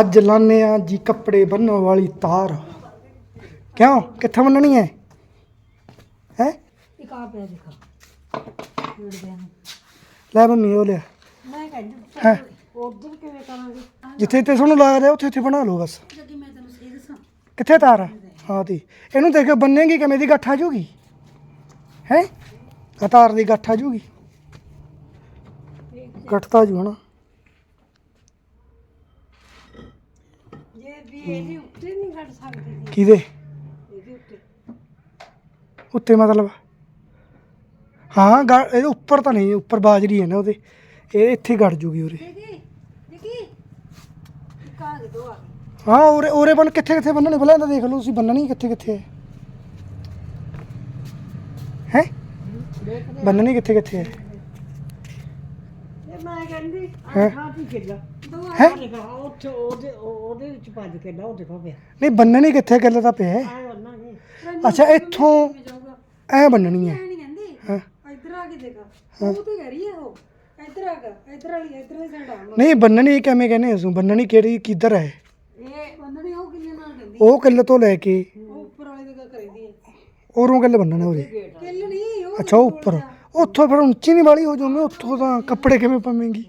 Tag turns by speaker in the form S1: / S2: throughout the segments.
S1: ਅੱਜ ਲਾਨੇ ਆ ਜੀ ਕੱਪੜੇ ਬੰਨਣ ਵਾਲੀ ਤਾਰ। ਕਿਉਂ? ਕਿੱਥੇ ਬੰਨਣੀ ਹੈ ਹੈ?
S2: ਇੱਕ ਆ ਪਿਆ ਦੇਖਾ। ਛੇੜ ਦਿਆਂ ਨੂੰ।
S1: ਲੈ ਮੰਮੀ ਉਹ ਲਿਆ।
S2: ਮੈਂ ਕਹਿੰਦੀ
S1: ਹੈ
S2: ਉਧਰ ਕਿਵੇਂ ਕਰਾਂਗੇ?
S1: ਜਿੱਥੇ ਤੇ ਤੁਹਾਨੂੰ ਲੱਗਦਾ ਉੱਥੇ ਉੱਥੇ ਬਣਾ ਲਓ ਬਸ।
S2: ਜੱਗੀ ਮੈਂ ਤੈਨੂੰ ਸਹੀ ਦੱਸਾਂ।
S1: ਕਿੱਥੇ ਤਾਰ ਆ? ਹਾਂ ਤੀ ਇਹਨੂੰ ਦੇਖ ਕੇ ਬੰਨੇਗੀ ਕਿਵੇਂ ਦੀ ਗੱਠ ਆ ਜੂਗੀ? ਹੈ? ਤਾਰ ਦੀ ਗੱਠ ਆ ਜੂਗੀ। ਗੱਠ ਤਾਂ ਜੂ ਹਨਾ
S2: ਜੇ ਵੀ ਇਹਦੇ ਉੱਤੇ ਨਹੀਂ ਘੜ ਸਕਦੀ ਸੀ
S1: ਕਿਹਦੇ?
S2: ਇਹਦੇ ਉੱਤੇ।
S1: ਉੱਤੇ ਮਤਲਬ? ਹਾਂ ਗਾ- ਇਹਦੇ ਉੱਪਰ ਤਾਂ ਨਹੀਂ ਉੱਪਰ ਬਾਜਰੀ ਹੈ ਨਾ ਉਹਦੇ। ਇਹ ਇੱਥੇ ਗੜ ਜੂਗੀ ਉਰੇ।
S2: ਦੇਖੀ ਦੇਖੀ ਦੇ
S1: ਹਾਂ ਉਰੇ ਉਰੇ ਬਣ ਕਿੱਥੇ ਕਿੱਥੇ ਬੰਨਣੇ? ਪਹਿਲਾਂ ਤਾਂ ਦੇਖ ਲਓ ਤੁਸੀਂ ਬੰਨਣੀ ਕਿੱਥੇ ਕਿੱਥੇ ਹੈ। ਹੈ? ਬੰਨਣੀ ਕਿੱਥੇ ਕਿੱਥੇ ਹੈ?
S2: ਇਹ ਮੈਂ ਕਹਿੰਦੀ
S1: ਹੈਂ?
S2: ਆਹ ਕਿੱਲਾ ਦੋ
S1: ਹੈਂ?
S2: ਆ ਦੇਖਾ ਉੱਥੇ ਉਹਦੇ ਉਹ- ਉਹਦੇ ਵਿੱਚ ਭੱਜ ਕੇ ਉਹ ਦੇਖੋ ਪਿਆ
S1: ਨਹੀਂ ਬੰਨਣੀ ਕਿੱਥੇ ਗੱਲ ਤਾਂ ਪਿਆ ਹੈ।
S2: ਆਏ ਉਹਨਾਂ ਨੇ।
S1: ਅੱਛਾ ਇੱਥੋਂ ਐ ਬੰਨਣੀ ਹੈ
S2: ਨਹੀਂ ਕਹਿੰਦੀ?
S1: ਹਾਂ।
S2: ਇੱਧਰ ਆ ਕੇ ਦੇਖਾ। ਉਹ ਤੇ ਕਹਿ ਰਹੀ ਹੈ ਉਹ। ਇੱਧਰ ਆ ਗਿਆ ਇੱਧਰ ਵਾਲੀ ਇੱਧਰ ਵਾਲੀ ਸਾਈਡ ਆ।
S1: ਨਹੀਂ ਬੰਨਣੀ ਕਿਵੇਂ ਕਹਿੰਦੇ ਅਸੀਂ ਬੰਨਣੀ ਕਿਹੜੀ ਕਿੱਧਰ ਹੈ
S2: ਇਹ? ਉਹ ਕਿੰਨੇ ਨਾਲ ਕਹਿੰਦੀ?
S1: ਉਹ ਕਿੱਲ ਤੋਂ ਲੈ ਕੇ।
S2: ਉਹ ਉੱਪਰ ਵਾਲੇ ਦੇ ਕਰੀਦੀ ਹੈ
S1: ਉਰੋਂ ਕਿੱਲ ਬੰਨਣਾ ਉਹਦੇ।
S2: ਕਿੱਲ ਨਹੀਂ ਉਹ
S1: ਅੱਛਾ ਉਹ ਉੱਪਰ। ਉੱਥੋਂ ਫਿਰ ਉੱਚੀ ਨਹੀਂ ਵਾਲੀ ਹੋ ਜਾਊਗੀ ਉੱਥੋਂ ਤਾਂ ਕੱਪੜੇ ਕਿਵੇਂ ਪਾਵੇਂਗੀ?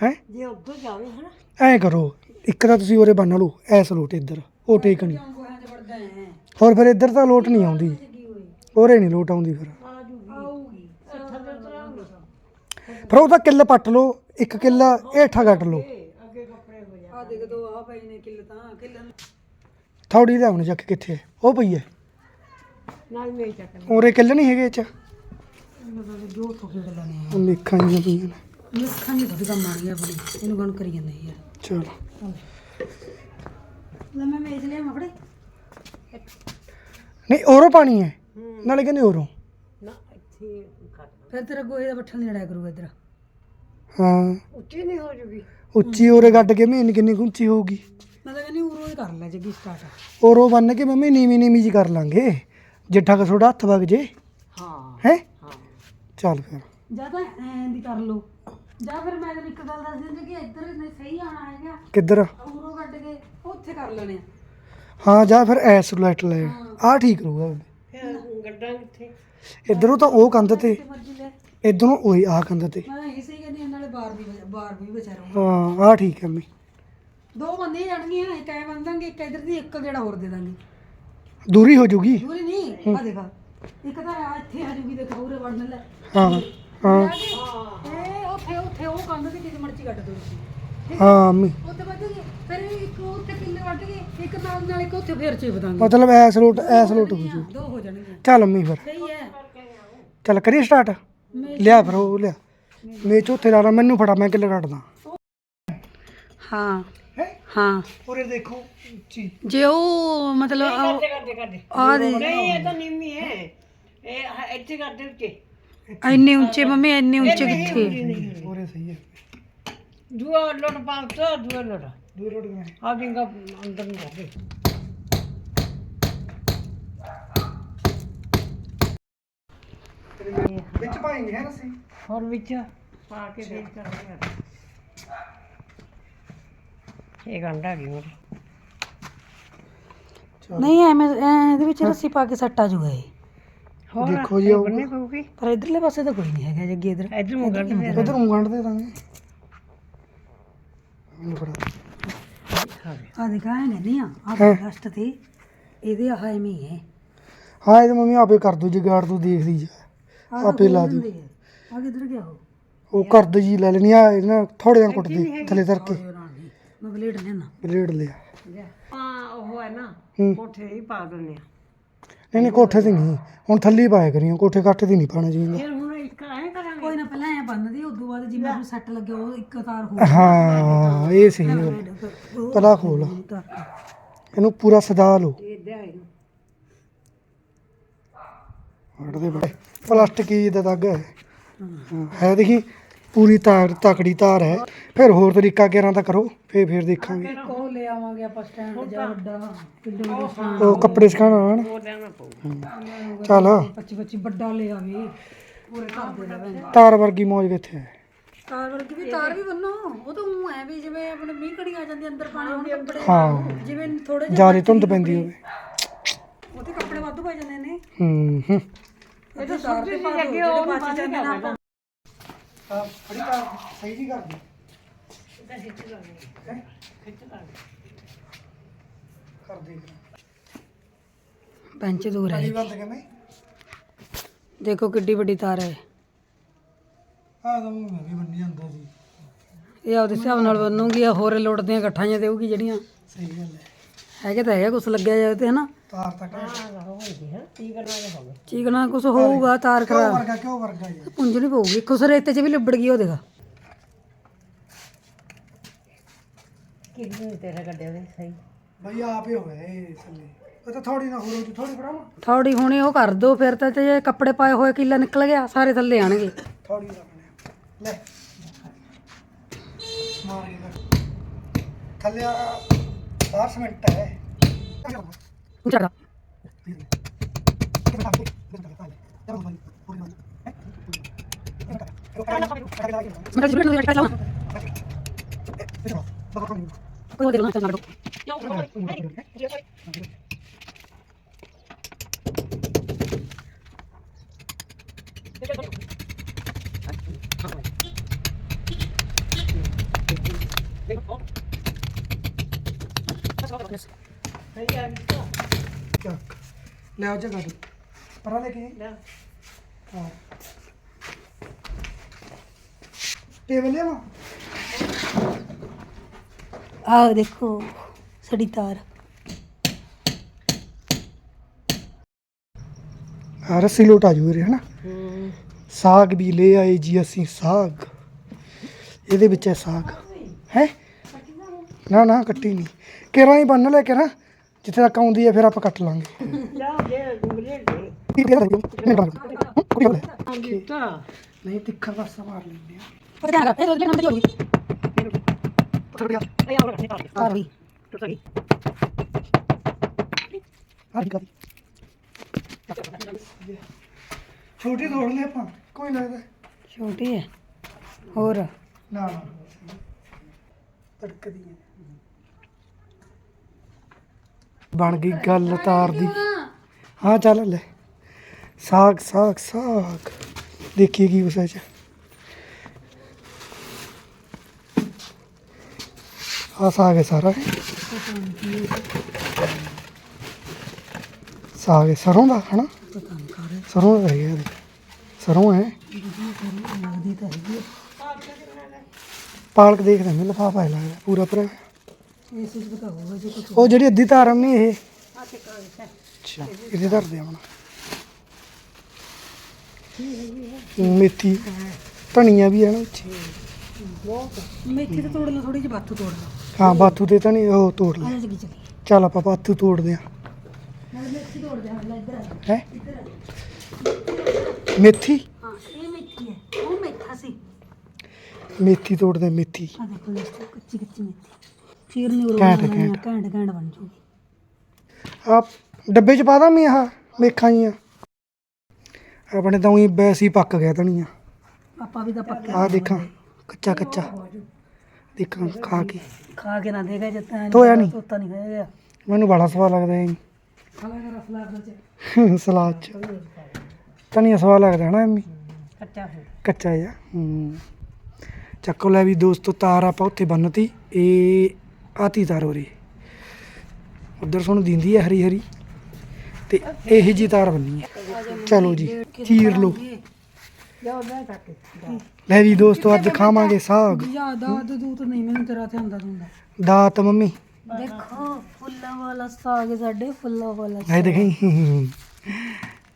S1: ਹੈ?
S2: ਜੇ ਉੱਧਰ ਜਾਵੇ ਹਨਾ?
S1: ਐਂ ਕਰੋ ਇੱਕ ਤਾਂ ਤੁਸੀਂ ਉਰੇ ਬੰਨ ਲਓ ਐਸ ਲੋਟ ਇੱਧਰ ਉਹ ਟੇਕਣੀ
S2: ਗੋਹਾਂ 'ਚ ਵੜਦਾ ਹੈ
S1: ਹੋਰ ਫਿਰ ਇੱਧਰ ਤਾਂ ਲੋਟ ਨਹੀਂ ਆਉਂਦੀ।
S2: ਹੋਈ।
S1: ਉਰੇ ਨਹੀਂ ਲੋਟ ਆਉਂਦੀ ਫਿਰ।
S2: ਆ ਜੂਗੀ ਆਊਗੀ ਥੱਲੇ ਉਤਰਾਂਗੇ
S1: ਫਿਰ ਉਹਦਾ ਕਿੱਲ ਪੱਟ ਲਓ ਇੱਕ ਕਿੱਲਾ ਹੇਠਾਂ ਕੱਟ ਲਓ।
S2: ਅੱਗੇ ਕੱਪੜੇ ਹੋ ਜਾ। ਆ ਦੇਖ ਦੋ ਆ ਪਈ ਨੇ ਕਿੱਲ ਤਾਂ ਕਿੱਲ
S1: ਥੋੜੀ ਲਿਆਉਣੀ ਚੱਕ ਕਿੱਥੇ ਹੈ? ਉਹ ਪਈ ਹੈ।
S2: ਨਾਲ ਮੇਂ ਚੱਕ
S1: ਉਰੇ ਕਿੱਲ ਨਹੀਂ ਹੈਗੇ ਇਹ ਚ।
S2: ਲੈਣੇ ਆ।
S1: ਉਹ ਮੇਖਾਂ ਜਿਹੀਆਂ ਪਈਆਂ ਨੇ।
S2: ਲੱਖਾਂ ਦੀ ਥੋੜੀ ਕੰਮ ਆਣੀ ਆਪਣੀ ਇਹਨੂੰ ਗਣ ਕਰੀ ਜਾਂਦੇ ਯਾਰ।
S1: ਚਲੋ।
S2: ਲੈ ਮੈਂ ਵੇਚ ਲਿਆ ਮਫੜੇ।
S1: ਨਹੀਂ ਉਰੋਂ ਪਾਣੀ ਹੈ। ਨਾਲੇ ਕਹਿੰਦੇ ਉਰੋਂ।
S2: ਨਾ ਇੱਥੇ ਫਿਰ ਤੇਰਾ ਗੋਹੇ ਦਾ ਬੱਠਲ ਨਹੀਂ ਲੜਾਇਆ ਕਰੂਗਾ ਇੱਧਰ।
S1: ਹਾਂ।
S2: ਉੱਚੀ ਨਹੀਂ ਹੋ ਜੂਗੀ।
S1: ਉੱਚੀ ਉਰੇ ਗੱਡ ਕੇ ਮਹੀਨ ਕਿੰਨੀ ਕੁ ਉੱਚੀ ਹੋਊਗੀ।
S2: ਮੈਂ ਤਾਂ ਕਹਿੰਦੀ ਉਰੋਂ ਹੀ ਕਰ ਲੈ ਜੱਗੀ ਸਟਾਰਟ
S1: ਉਰੋਂ ਬੰਨ ਕੇ ਮੰਮੀ ਨੀਵੀਂ ਨੀਵੀਂ ਜੀ ਕਰ ਲਾਂਗੇ। ਜਿੱਠਾ ਕ ਥੋੜਾ ਹੱਥ ਵਗ ਜੇ।
S2: ਹਾਂ।
S1: ਹੈ?
S2: ਹਾਂ।
S1: ਚੱਲ ਫਿਰ।
S2: ਜਾਂ ਤਾਂ ਐਂ ਦੀ ਕਰ ਲਓ। ਜਾਂ ਫਿਰ ਮੈਂ ਤੈਨੂੰ ਇੱਕ ਗੱਲ ਦੱਸ ਦਿੰਦੀ ਕਿ ਇੱਧਰ ਨੇ ਸਹੀ ਆਣਾ ਹੈਗਾ
S1: ਕਿੱਧਰ?
S2: ਉਰੋਂ ਕੱਢ ਕੇ ਉੱਥੇ ਕਰ ਲੈਣੇ ਆ।
S1: ਹਾਂ ਜਾਂ ਫਿਰ ਐਸ ਲਾਈਟ ਲੈ ਆਹ ਠੀਕ ਰਹੂਗਾ।
S2: ਫਿਰ ਗੱਡਾਂ ਕਿੱਥੇ?
S1: ਇਧਰੋਂ ਤਾਂ ਉਹ ਕੰਧ ਤੇ।
S2: ਮਰਜ਼ੀ ਲੈ।
S1: ਇਧਰੋਂ ਉਹੀ ਆਹ ਕੰਧ ਤੇ।
S2: ਮੈਂ ਇਹ ਸਹੀ ਕਹਿੰਦੀ ਨਾਲੇ ਬਾਰ ਵੀ ਬਚਾ- ਬਾਰ ਵੀ ਰਹੂਗਾ
S1: ਹਾਂ ਆਹ ਠੀਕ ਹੈ ਮੰਮੀ।
S2: ਦੋ ਬੰਦੇ ਜਾਣਗੀਆਂ ਇੱਕ ਐ ਬਣ ਦਾਂਗੇ ਇੱਕ ਇਧਰ ਦੀ ਇੱਕ ਜਿਹੜਾ ਹੋਰ ਦੇ ਦਾਂਗੇ।
S1: ਦੂਰੀ ਹੋ ਜੂਗੀ।
S2: ਦੂਰੀ ਨਹੀਂ ਆ ਦੇਖਾ। ਇੱਕ ਤਾਂ ਆ ਇੱਥੇ ਆ ਜੂਗੀ ਦੇਖੋ ਉਰੇ ਵੜਨ ਲੈ।
S1: ਹਾਂ। ਹਾਂ।
S2: ਇਹ ਉੱਥੇ ਉੱਥੇ ਉਹ ਕੰਧ ਤੇ ਕਿਤੇ ਮਰਜ਼ੀ ਕੱਟ ਦੋ ਤੁਸੀਂ।
S1: ਹਾਂ? ਮੰਮੀ
S2: ਉੱਥੇ ਵੱਧ ਗਏ ਫਿਰ ਇੱਕ ਉੱਥੇ ਕਿੱਲੇ ਵੱਢ ਗਏ ਇੱਕ ਨਾਲ ਨਾਲ ਇੱਕ ਉੱਥੇ ਫੇਰ ਚੇਪ ਦਾਂਗੇ
S1: ਮਤਲਬ ਐਸ ਲੋਟ ਐਸ ਲੋਟ ਹੋ ਜੂ
S2: ਦੋ ਹੋ ਜਾਣਗੇ
S1: ਚੱਲ ਮੰਮੀ ਫਿਰ।
S2: ਸਹੀ ਹੈ।
S1: ਚੱਲ ਕਰੀਏ ਸਟਾਰਟ ਲਿਆ ਫਿਰ ਉਹ ਲਿਆ। ਮੇ ਚੌਥੇ ਲਾ ਲਾ ਮੈਨੂੰ ਫੜਾ ਮੈਂ ਕਿੱਲੇ ਕੱਟਦਾ
S2: ਹਾਂ।
S1: ਹੈ?
S2: ਹਾਂ।
S1: ਉਰੇ ਦੇਖੋ ਉੱਚੀ
S2: ਜੇ ਉਹ ਮਤਲਬ
S3: ਕਰਦੇ ਕਰਦੇ।
S2: ਆ ਦੇ
S3: ਨਹੀਂ ਇਹ ਤਾਂ ਨਿੰਮੀ ਹੈ। ਇਹ ਇੱਥੇ ਕਰਦੇ ਉੱਤੇ
S2: ਇੰਨੇ ਉੱਚੇ ਮੰਮੀ ਇੰਨੇ ਉੱਚੇ ਕਿੱਥੇ?
S1: ਉਰੇ ਸਹੀ ਹੈ।
S3: ਦੂਆ ਲੋਟ ਪਾਉਂਦਾ ਦੂਆ ਲੋਟ
S1: ਦੂਰ ਲੋਟ ਕਰਾਂ
S3: ਆ ਦਿੰਗਾ ਅੰਦਰ ਨੂੰ ਜਾਵੇ
S1: ਵਿੱਚ ਪਾਏਂਗੇ ਹੈ ਅਸੀਂ
S3: ਹੋਰ ਵਿੱਚ ਪਾ ਕੇ ਫੇਰ ਕਰਾਂਗੇ ਇਹ ਗੰਡਾ ਗਈ ਮੇਰੀ
S2: ਨਹੀਂ ਐਵੇਂ ਐਂ ਇਹਦੇ ਵਿੱਚ ਰੱਸੀ ਪਾ ਕੇ ਸੱਟ ਆ ਜੂਗਾ ਇਹ।
S3: ਹੋਰ
S1: ਦੇਖੋ ਜੀ ਉਹ
S3: ਬੰਨੇ ਪਊਗੀ।
S2: ਪਰ ਇਧਰਲੇ ਪਾਸੇ ਤਾਂ ਕੋਈ ਨਹੀਂ ਹੈਗਾ ਜੱਗੀ ਇਧਰ।
S3: ਇਧਰ ਨੂੰ ਗੰਢ ਫੇਰ
S1: ਇਧਰ ਉਂਗੰਡ ਦੇ ਦਾਂਗੇ ਮੈਨੂੰ ਫੜਾ।
S2: ਆ ਦਿਖਾ ਹੈ ਨਹੀਂ ਆ। ਆ
S1: ਹੈਂ।
S2: ਲਾਸਟ ਤੇ। ਇਹਦੇ ਆਹ ਐਵੇਂ ਹੀ ਹੈ।
S1: ਹਾਂ ਇਹ ਤਾਂ ਮੰਮੀ ਆਪੇ ਕਰ ਦੋ ਜਗਾੜ ਤੂੰ ਦੇਖਦੀ ਜਾ।
S2: ਆਹ
S1: ਆਪੇ ਲਾ ਦਿਓ।
S2: ਆ ਕਿੱਧਰ ਗਿਆ ਉਹ?
S1: ਉਹ ਕਰ ਦੋ ਜੀ ਲੈ ਲੈਣੀ ਆ ਇਹਨਾਂ ਥੋੜੇ ਜਿਹਾ ਕੁੱਟਦੀ ਥੱਲੇ ਧਰ ਕੇ।
S2: ਨਾਲ ਦੀ। ਮੈਂ ਬਲੇਡ ਲੈਣਾ
S1: ਬਲੇਡ ਲਿਆ।
S3: ਹਾਂ ਉਹ ਹੈ ਨਾ
S1: ਹੂੰ।
S3: ਕੋਠੇ ਹੀ ਪਾ ਦਿੰਦੇ ਆ।
S1: ਨਹੀਂ ਨਹੀਂ ਕੋਠੇ ਤੇ ਨਹੀਂ। ਹੁਣ ਥੱਲੇ ਹੀ ਪਾਇਆ ਕਰੀਓ ਕੋਠੇ ਕੱਠੇ ਤੇ ਨਹੀਂ ਪਾਣਾ ਚਾਹੀਦਾ
S3: ਫਿਰ ਹੁਣ ਇੱਕ ਐ ਕਰਾਂਗੇ।
S2: ਕੋਈ ਨਾ ਪਹਿਲਾਂ ਐ ਬੰਨਦੀ ਉਦੋਂ ਬਾਅਦ ਜਿਵੇਂ ਉਹਨੂੰ ਸੱਟ ਲੱਗੇ ਉਹ ਇੱਕ ਤਾਰ ਹੋ
S1: ਹਾਂ ਇਹ ਸਹੀ ਹੈ। ਪਲਾ ਖੋਲ ਇਹਨੂੰ ਪੂਰਾ ਸਜਾ ਲਓ।
S3: ਇਹ ਦੇ ਆਈ ਨੂੰ।
S1: ਵੜਦੇ ਬੜੇ। ਪਲਾਸਟਿਕ ਹੀ ਦਾ ਦਾਗਾ ਹੈ। ਹਾਂ, ਹੈ ਦੇਖੀ ਪੂਰੀ ਤਾਰ ਤਕੜੀ ਤਾਰ ਹੈ। ਫਿਰ ਹੋਰ ਤਰੀਕਾ ਕਿਹਨਾਂ ਤਾਂ ਕਰੋ ਫੇਰ ਫੇਰ ਦੇਖਾਂਗੇ।
S2: ਉਹ ਲੈ ਆਵਾਂਗੇ ਆਪਾਂ ਸਟੈਂਡ ਜਾ ਵੱਡਾ ਕਿੱਡੇ ਵੱਡੇ। ਸਟੈਂਡ
S1: ਉਹ ਕੱਪੜੇ
S3: ਦੇਣਾ ਪਊ
S1: ਚੱਲ।
S2: 25 25 ਵੱਡਾ ਲੈ ਆਵੇ। ਪੂਰੇ ਘਰ ਦੇ ਲਵੇ
S1: ਤਾਰ ਵਰਗੀ ਮੌਜ ਕਿੱਥੇ ਹੈ।
S2: ਤਾਰ ਵਰਗੀ ਵੀ ਤਾਰ ਵੀ ਬੰਨੋ। ਉਹ ਤਾਂ ਉਹ ਐ ਵੀ ਜਿਵੇਂ ਆਪਣੇ ਮੀਂਹ ਕਣੀ ਆ ਜਾਂਦੀ ਅੰਦਰ ਪਾਣੀ ਹੁਣ ਕੱਪੜੇ।
S1: ਹਾਂ
S2: ਜਿਵੇਂ ਥੋੜੇ ਜਿਹੇ
S1: ਜ਼ਿਆਦਾ ਧੁੰਦ ਪੈਂਦੀ ਹੋਵੇ
S2: ਉਹਦੇ ਕੱਪੜੇ ਵਾਧੂ ਪੈ ਜਾਂਦੇ ਨੇ।
S1: ਹੂੰ ਹੂੰ।
S2: ਇਹ ਤਾਂ ਤਾਰ ਤੇ ਪਾ ਦੋ ਜਿਹੜੇ ਬਚ ਜਾਂਦੇ ਨੇ ਆਪਾਂ।
S1: ਆ ਫੜੀ ਕਰ ਸਹੀ ਜੀ ਕਰ ਦੇ। ਕਰ ਦੇ।
S2: ਬੈਂਚ ਦੂਰ ਹੈ। ਦੇਖੋ ਕਿੱਡੀ ਵੱਡੀ ਤਾਰ ਹੈ।
S1: ਆ ਤਾਂ ਮੈਂ ਵੀ ਬੰਨੀ ਜਾਂਦਾ ਸੀ।
S2: ਇਹ ਆਪਦੇ ਹਿਸਾਬ ਨਾਲ ਬੰਨੂਗੀ ਆ ਹੋਰ ਲੋਟ ਦੀਆਂ ਇਕੱਠਾਂ ਜਿਹਾ ਦੇਊਗੀ ਜਿਹੜੀਆਂ।
S1: ਸਹੀ ਗੱਲ ਹੈ।
S2: ਹੈਗੇ ਤਾਂ ਹੈਗਾ ਕੁਛ ਲੱਗਿਆ ਜਾਵੇ ਤੇ ਹਨਾ?
S1: ਤਾਰ ਤੱਕ
S2: ਚੀਕਣਾ ਕੁਛ ਹੋਊਗਾ ਤਾਰ
S1: ਕਿਉਂ
S2: ਖਰਾਬ।
S1: ਵਰਗਾ ਕਿਉਂ ਵਰਗਾ ਯਾਰ
S2: ਪੁੰਜ ਨਹੀਂ ਪਊਗੀ। ਕੁਛ ਰੇਤੇ 'ਚ ਵੀ ਲਿਬੜ ਗਈ ਉਹ ਦੇਖਾ।
S1: ਬਈ ਆਪ ਹੀ ਹੋਇਆ ਇਹ ਥੱਲੇ। ਉਹ ਤਾਂ ਥੋੜੀ ਨਾ ਹੋਰ ਹੋ ਥੋੜੀ ਫੜਾਵਾਂ
S2: ਥੋੜੀ ਹੁਣੇ ਉਹ ਕਰ ਦੋ ਫਿਰ ਤਾਂ ਤੇ ਜੇ ਕੱਪੜੇ ਪਾਏ ਹੋਏ ਕਿੱਲਾ ਨਿਕਲ ਗਿਆ ਸਾਰੇ ਥੱਲੇ ਆਣਗੇ।
S1: ਥੋੜੀ ਰੱਖਣੇ ਲੈ। ਮਾਰ ਕੇ ਕਰ। ਥੱਲੇ ਆ। 10 ਮਿੰਟ ਹੈ
S2: ਚੜਾ ਮੈਂ ਜਿਵੇਂ ਨੂੰ ਕੱਟ ਲਾਵਾਂ ਕੋਈ ਉਹ ਦੇਖਣਾ ਚੱਲ ਨਾ
S1: ਚੱਕ ਲੈ ਆ ਜਗਾ ਤੂੰ ਪਰਾਂ ਲੈ ਕੇ ਹਾਂ। ਟੇਬਲ ਲਿਆਵਾਂ?
S2: ਆਹ ਦੇਖੋ ਸੜੀ ਤਾਰ।
S1: ਆ ਰੱਸੀ ਲੋਟ ਆ ਜੂ ਰੇ ਹਨਾ? ਸਾਗ ਵੀ ਲੈ ਆਏ ਜੀ ਅਸੀਂ ਸਾਗ। ਇਹਦੇ ਵਿੱਚ ਹੈ ਸਾਗ। ਹੈ? ਨਾ ਨਾ ਕੱਟੀ ਨਹੀਂ ਕੇਰਾਂ ਹੀ ਬੰਨ ਲੈ ਕੇ ਨਾ ਜਿੱਥੇ ਤੱਕ ਆਉਂਦੀ ਹੈ ਫਿਰ ਆਪਾਂ ਕੱਟ ਲਾਂਗੇ। ਨਹੀਂ ਤਿੱਖਾ ਪਾਸਾ ਮਾਰ ਲੈਂਦੇ ਆ। ਛੋਟੀ ਤੋੜ ਲੈ ਆਪਾਂ। ਕੋਈ ਲੱਗਦਾ।
S2: ਛੋਟੀ ਹੈ। ਹੋਰ?
S1: ਨਾ ਨਾ। ਤੜਕਦੀ ਹੈ। ਬਣ ਗਈ ਗੱਲ ਤਾਰ ਦੀ। ਹਾਂ, ਚੱਲ ਲੈ। ਸਾਗ ਸਾਗ ਸਾਗ। ਦੇਖੀਏ ਕੀ ਉਸ ਵਿੱਚ। ਆ ਸਾਗ ਹੈ ਸਾਰਾ। ਸਾਗ ਹੈ ਸਰੋਂ ਦਾ, ਹਨਾ? ਸਰੋਂ ਦਾ ਹੈਗਾ ਇਹਦੇ। ਸਰੋਂ ਹੈ। ਪਾਲਕ ਦੇਖਦੇ ਮੈਂ ਲਫਾਫਾ ਹੈ ਲੱਗਦਾ, ਪੂਰਾ ਭਰਿਆ ਹੋਇਆ।
S2: ਇਸ ਵਿੱਚ ਪਤਾ ਹੋਊਗਾ ਜੇ ਕੁਝ
S1: ਉਹ ਜਿਹੜੀ ਅੱਧੀ ਤਾਰ ਅੰਮੀ ਇਹ। ਅੱਛਾ ਇਹਦੇ ਧਰਦੇ ਆ ਹੁਣ। ਮੇਥੀ ਧਨੀਆ ਵੀ ਹੈ ਨਾ ਵਿੱਚ
S2: ਮੇਥੀ ਤਾਂ ਤੋੜ ਲਓ ਥੋੜੀ ਜਿਹੀ ਬਾਥੂ ਤੋੜ ਲਓ।
S1: ਹਾਂ ਬਾਥੂ ਤੇ ਧਨੀ ਉਹ ਤੋੜ ਲੈ
S2: ਆ ਚਲੀ।
S1: ਆਪਾਂ ਬਾਥੂ ਤੋੜਦੇ ਆ
S2: ਨਾਲ ਮੇਥੀ ਤੋੜ ਦੇ ਹਾਂ? ਇੱਧਰ ਆ
S1: ਹੈ ਮੇਥੀ?
S2: ਹਾਂ ਇਹ ਮੇਥੀ ਹੈ। ਉਹ ਮੇਥਾ ਸੀ।
S1: ਮੇਥੀ ਤੋੜਦੇ ਆ, ਮੇਥੀ।
S2: ਆ ਦੇਖੋ ਇਸ ਤੋਂ ਕੱਚੀ ਕੱਚੀ ਮੇਥੀ। ਚੀਰਨੀ ਉਰੋਂ
S1: ਘੈਂਟ,
S2: ਘੈਂਟ
S1: ਘੈਂਟ।
S2: ਘੈਂਟ ਘੈਂਟ ਬਣ ਜੂਗੀ।
S1: ਆ ਡੱਬੇ ਚ ਪਾ ਦਾਂ ਮੈਂ ਆਹ ਮੇਖਾਂ ਜੀਆਂ। ਆਪਣੇ ਤਾਂ ਉਹੀ ਹੀ ਪੱਕ ਗਿਆ ਧਨੀਆ।
S2: ਪਾਪਾ ਵੀ ਤਾਂ ਪੱਕੇ
S1: ਆ ਦੇਖਾਂ ਕੱਚਾ ਕੱਚਾ। ਦੇਖਾਂ ਖਾ ਕੇ।
S2: ਖਾ ਕੇ ਨਾ ਦੇਗਾ ਜੱਤਾ
S1: ਧੋਇਆ ਨਹੀਂ।
S2: ਤੋਤਾ ਨਹੀਂ ਹੋਇਆ।
S1: ਮੈਨੂੰ ਬੜਾ ਸਵਾਦ ਲੱਗਦਾ
S2: ਸਲਾਦ ਵਿੱਚ।
S1: ਸਲਾਦ ਚ। ਧਨੀਆ ਸਵਾਦ ਲੱਗਦਾ ਹੈ ਨਾ ਐਮੀ
S2: ਕੱਚਾ ਹੋ
S1: ਕੱਚਾ ਜਿਹਾ ਹੂੰ। ਚੱਕੋ ਲੈ ਵੀ ਦੋਸਤੋ ਤਾਰ ਆਪਾਂ ਉੱਥੇ ਬੰਨਤੀ। ਇਹ ਆਤੀ ਤਾਰ ਹੋ ਰਹੀ ਉਧਰ ਸੁਣ ਦਿੰਦੀ ਹੈ ਹਰੀ ਹਰੀ ਤੇ ਇਹ ਜੀ ਤਾਰ ਬੰਨੀ ਹੈ ਚਲੋ ਜੀ ਚੀਰ ਲਓ।
S2: ਜਾਓ ਬੈ ਤੱਕ
S1: ਲੈ ਵੀ ਦੋਸਤੋ ਅੱਜ ਖਾਵਾਂਗੇ ਸਾਗ।
S2: ਯਾ ਦਾਦ ਦੂਤ ਨਹੀਂ ਮੈਨੂੰ ਤੇਰਾ ਤੇ ਹੁੰਦਾ ਹੁੰਦਾ
S1: ਦਾਤ ਮੰਮੀ।
S2: ਦੇਖੋ ਫੁੱਲਾਂ ਵਾਲਾ ਸਾਗ ਸਾਡੇ ਫੁੱਲਾਂ ਵਾਲਾ
S1: ਨਹੀਂ ਦੇਖੀ।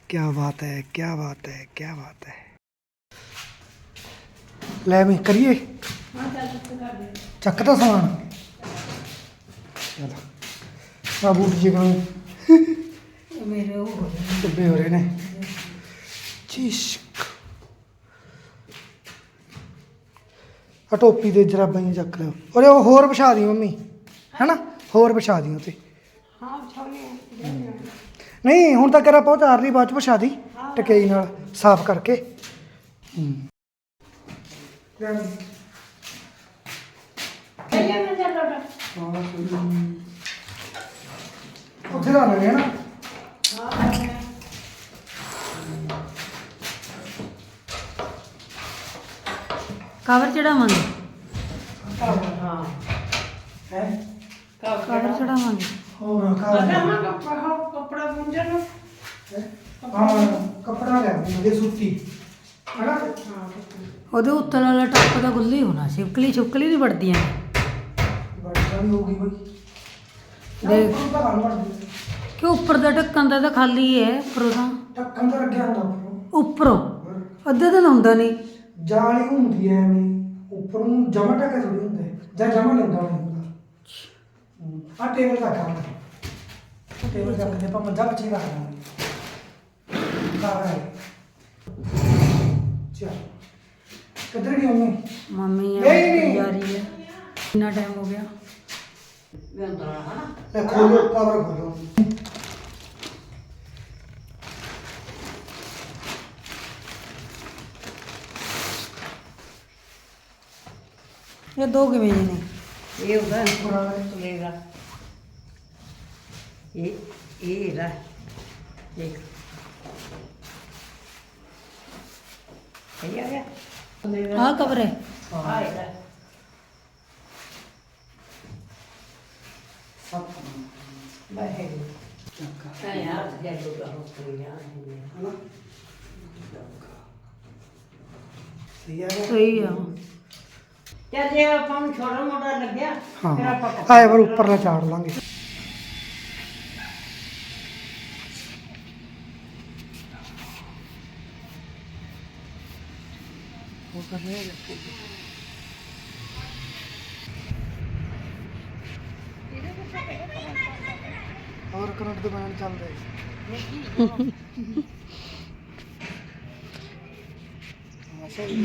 S1: ਕੀ ਬਾਤ ਹੈ ਕੀ ਬਾਤ ਹੈ ਕੀ ਬਾਤ ਹੈ। ਲੈ ਵੀ ਕਰੀਏ। ਚੱਕ ਤਾਂ ਸਮਾਨ। ਚਲ ਆ ਬੂਟ ਜੀ
S2: ਮੇਰੇ ਉਹ ਹੋ ਗਏ।
S1: ਹੋ ਰਹੇ ਨੇ। ਚਿਸ਼ਕ। ਆ ਟੋਪੀ ਦੇ ਜਰਾਬਾਂ ਹੀ ਚੱਕ ਲਿਓ। ਔਰ ਉਹ ਹੋਰ ਵਿਛਾ ਦੀ ਮੰਮੀ। ਹੈਨਾ? ਹੋਰ ਵਿਛਾ ਦੀ ਉਤੇ
S2: ਹਾਂ ਛੋਲੇ
S1: ਨਹੀਂ ਹੁਣ ਤਾਂ ਕਰਾ ਪਹੁੰਚ ਆ ਰਹੀ ਬਾਅਦ ਚ ਵਿਛਾ ਦੀ। ਟਕਈ ਨਾਲ ਸਾਫ਼ ਕਰਕੇ। ਹੂੰ।
S3: ਨੇ ਚੱਲ ਲੋਟਾ
S1: ਉੱਥੇ ਲਾ ਲੈਣੇ। ਨਾ
S2: ਕਵਰ ਚੜਾਵਾਂਗੇ।
S3: ਹਾਂ।
S1: ਹੈ?
S2: ਕਵਰ ਚੜਾਵਾਂਗੇ।
S1: ਹੋਰ
S3: ਪਤਾ
S1: ਕਾ
S3: ਮੈਂ ਕੱਪੜਾ ਕੱਪੜਾ ਪੁੰਜਣ
S1: ਹਾਂ? ਕੱਪੜਾ ਲੈ ਮੇਰੇ ਸੁੱਤੀ। ਹਨਾ?
S2: ਉਹਦੇ ਉੱਤਰ ਵਾਲਾ ਟੱਪ ਦਾ ਗੁੱਲੀ ਹੋਣਾ ਛਿਪਕਲੀ ਛਿਪਕਲੀ ਨਹੀਂ ਵੜਦੀਆਂ
S1: ਬੜਾ ਵੀ ਹੋ ਗਈ ਬਈ
S2: ਦੇਖ।
S1: ਦੇਖ ਤਾਂ ਗੱਲ ਵੜਦੀ
S2: ਕਿ ਉੱਪਰ ਦਾ ਢੱਕਣ ਦਾ ਤਾਂ ਖਾਲੀ ਹੈ ਉੱਪਰੋਂ ਤਾਂ।
S1: ਟੱਕਣ ਤਾਂ ਲੱਗਿਆ ਹੁੰਦਾ ਉੱਪਰੋਂ।
S2: ਉੱਪਰੋਂ? ਅੱਧੇ ਤਾਂ ਲਾਉਂਦਾ ਨਹੀਂ।
S1: ਜਾਲੀ ਹੁੰਦੀ ਐ ਐਵੇਂ। ਉੱਪਰ ਨੂੰ ਜਮਾ ਟੱਕੇ ਥੋੜੀ ਹੁੰਦੇ ਜਾਂ ਜਮਾ ਲੈਂਦਾ ਨਹੀਂ ਹੁੰਦਾ ਆ ਟੇਬਲ ਦਾ ਕੰਮ ਟੇਬਲ ਦਾ ਕੰਮ ਆਪਾਂ ਮੱਝਾਂ ਬੱਚੀ ਦਾ ਕੰਮ ਕਾਹ ਹੈ ਚਲ। ਕਿੱਧਰ ਗਈ ਮੰਮੀ?
S2: ਮੰਮੀ
S1: ਨਹੀਂ, ਨਹੀਂ।
S2: ਜਾ ਰਹੀ ਹੈ ਕਿੰਨਾ ਟਾਈਮ ਹੋ ਗਿਆ?
S3: ਮੈਂ ਅੰਦਰ ਆ ਹਨਾ?
S1: ਲੈ ਖੋਲੋ ਕਵਰ ਖੋਲੋ।
S2: ਇਹ ਦੋ ਕਿਵੇਂ ਨੇ?
S3: ਇਹ ਉਹਦਾ ਪੁਰਾਣਾ ਤੁਲੇਗਾ ਇਹ ਇਹ ਇਹਦਾ ਦੇਖ। ਇਹ ਆ ਗਿਆ?
S2: ਕਵਰ ਹੈ।
S3: ਆ ਇਹਦਾ
S1: ਸਭ
S3: ਬਾਹਰ
S1: ਚੱਕਾ
S3: ਆ ਯਾਰ ਜੇ ਲੋਗਾ ਹੋ ਗਿਆ
S1: ਹਨਾ ਸਹੀ ਆ ਗਿਆ
S2: ਸਹੀ ਆ
S3: ਤੇ ਜੇ ਆਪਾਂ ਨੂੰ ਛੋਟਾ ਮੋਟਾ ਲੱਗਿਆ ਫਿਰ ਆਪਾਂ
S1: ਹਾਂ ਆਏ ਪਰ ਉੱਪਰਲਾ ਚਾੜ ਲਾਂਗੇ ਹੋਰ ਕਰੰਟ ਦੇ ਬੈਂਡ ਚੱਲਦੇ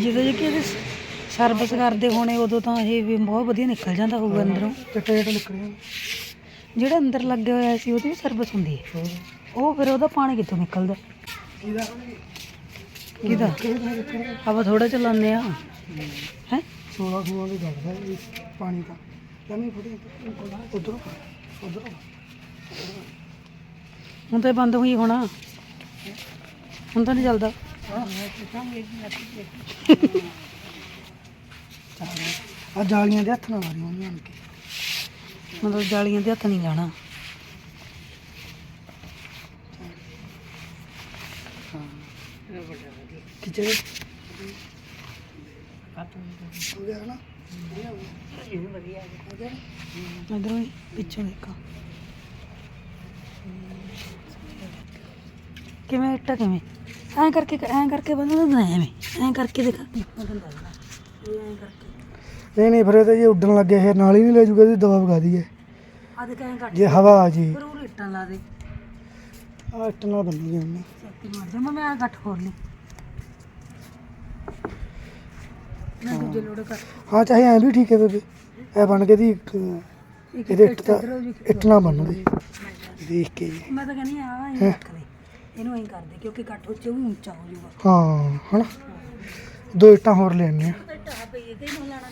S2: ਜਦੋਂ ਜੇ ਕਿ ਸਰਵਿਸ ਕਰਦੇ ਹੋਣੇ ਉਦੋਂ ਤਾਂ ਇਹ ਵੀ ਬਹੁਤ ਵਧੀਆ ਨਿਕਲ ਜਾਂਦਾ ਹੋਊਗਾ ਅੰਦਰੋਂ।
S1: ਤੇ ਟੇਟ ਨਿਕਲਿਆ
S2: ਜਿਹੜਾ ਅੰਦਰ ਲੱਗਿਆ ਹੋਇਆ ਸੀ ਉਹਦੀ ਵੀ ਸਰਵਿਸ ਹੁੰਦੀ ਹੈ। ਉਹ ਫਿਰ ਉਹਦਾ ਪਾਣੀ ਕਿੱਥੋਂ ਨਿਕਲਦਾ?
S1: ਕਿਹਦਾ?
S2: ਆਪਾਂ ਥੋੜਾ ਚਲਾਉਂਦੇ ਆ ਹੈ?
S1: 16 16 ਦੀ ਗੱਲ ਹੈ ਪਾਣੀ ਦਾ ਲੰਮੀ ਫੜੀ ਉਧਰੋਂ ਉਧਰੋਂ
S2: ਹੁਣ ਤਾਂ ਇਹ ਬੰਦ ਹੋਈ ਹੋਣਾ। ਹੁਣ ਤਾਂ ਨਹੀਂ ਚੱਲਦਾ।
S1: ਆ ਜਾਲੀਆਂ ਦੇ ਹੱਥ ਨਾਲ ਮਾਰੀ ਉਹਨੇ ਆਣ ਕੇ।
S2: ਮਤਲਬ ਜਾਲੀਆਂ ਦੇ ਹੱਥ ਨਹੀਂ ਜਾਣਾ।
S1: ਖਿੱਚੇ ਹੋ ਗਿਆ ਨਾ।
S2: ਇਧਰੋਂ ਹੀ ਪਿੱਛੋਂ ਦੇਖਾਂ ਕਿਵੇਂ ਇੱਟਾ ਕਿਵੇਂ? ਐਂ ਕਰਕੇ ਐਂ ਕਰਕੇ ਬੰਦਾ ਨਾ ਐਵੇਂ। ਐਂ ਕਰਕੇ ਦੇਖ।
S1: ਨਹੀਂ ਨਹੀਂ ਫਿਰ ਇਹ ਤਾਂ ਜੇ ਉੱਡਣ ਲੱਗਿਆ ਇਹ ਨਾਲ ਹੀ ਨਹੀਂ ਲੈ ਜੂਗਾ ਇਹਦੀ ਦਵਾ ਵਗਾ ਦਈਏ।
S2: ਕੱਟ
S1: ਜੇ ਹਵਾ ਆ ਜੀ।
S2: ਜ਼ਰੂਰ ਇੱਟਾਂ ਲਾ ਦੇ।
S1: ਆ ਇੱਟ ਨਾਲ ਬੰਨੀ ਉਹਨੇ।
S2: ਛੇਤੀ ਮਾਰ ਜਾ ਮੈਂ ਆ ਗੱਠ ਖੋਲ ਲਈ ਮੈਂ ਦੂਜੇ ਲੋੜੇ ਕਰ।
S1: ਹਾਂ ਚਾਹੇ ਐਂ ਵੀ ਠੀਕ ਹੈ ਬੇਬੇ। ਇਹ ਬਣ ਕੇ ਦੀ ਇੱਕ ਇਹਦੇ ਇੱਟ
S2: ਜੀ
S1: ਇੱਟ ਨਾਲ ਬੰਨ ਦੇ। ਦੇਖ ਕੇ ਜੀ।
S2: ਮੈਂ ਤਾਂ ਕਹਿੰਦੀ ਆ ਇਹ ਰੱਖ ਦੇ। ਇਹਨੂੰ ਐਂ ਕਰ ਦੇ ਕਿਉਂਕਿ ਉੱਚੇ ਵੀ ਉੱਚਾ ਹੋ ਜਾਊਗਾ।
S1: ਹਾਂ ਹਨਾ? ਦੋ ਇੱਟਾਂ ਹੋਰ ਲੈਣੀਆਂ
S2: ਤੇ ਢਾ ਪਈ ਇਹਦੇ ਨੂੰ ਲਾਣਾ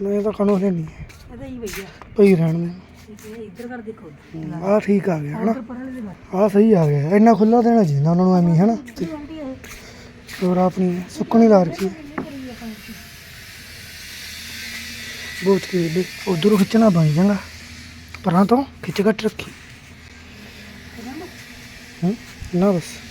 S1: ਨਹੀਂ? ਤਾਂ ਕਣੋ ਲੈਣੀ ਹੈ।
S2: ਇਹਦਾ ਹੀ ਭਈਆ
S1: ਪਈ ਰਹਿਣ ਦੇ।
S2: ਇਹ ਇੱਧਰ ਕਰ ਦੇਖੋ।
S1: ਆ ਠੀਕ ਆ ਗਿਆ ਹਨਾ?
S2: ਦੇ
S1: ਆ ਸਹੀ ਆ ਗਿਆ। ਇੰਨਾ ਖੁੱਲਾ ਦੇਣਾ ਚਾਹੀਦਾ ਉਹਨਾਂ ਨੂੰ ਐਵੇਂ ਹੀ, ਹਨਾ ਹੋਰ ਆਪਣੀ ਸੁੱਕਣੀ ਲਾ ਰੱਖੀ ਬਹੁਤ ਬੋਚ ਦੇ ਉਧਰੋਂ ਖਿੱਚਣਾ ਬਣ ਜਾਂਗਾ ਪਰਾਂ ਤੋਂ ਖਿੱਚ ਘੱਟ ਰੱਖੀ। ਨਾ ਬਸ।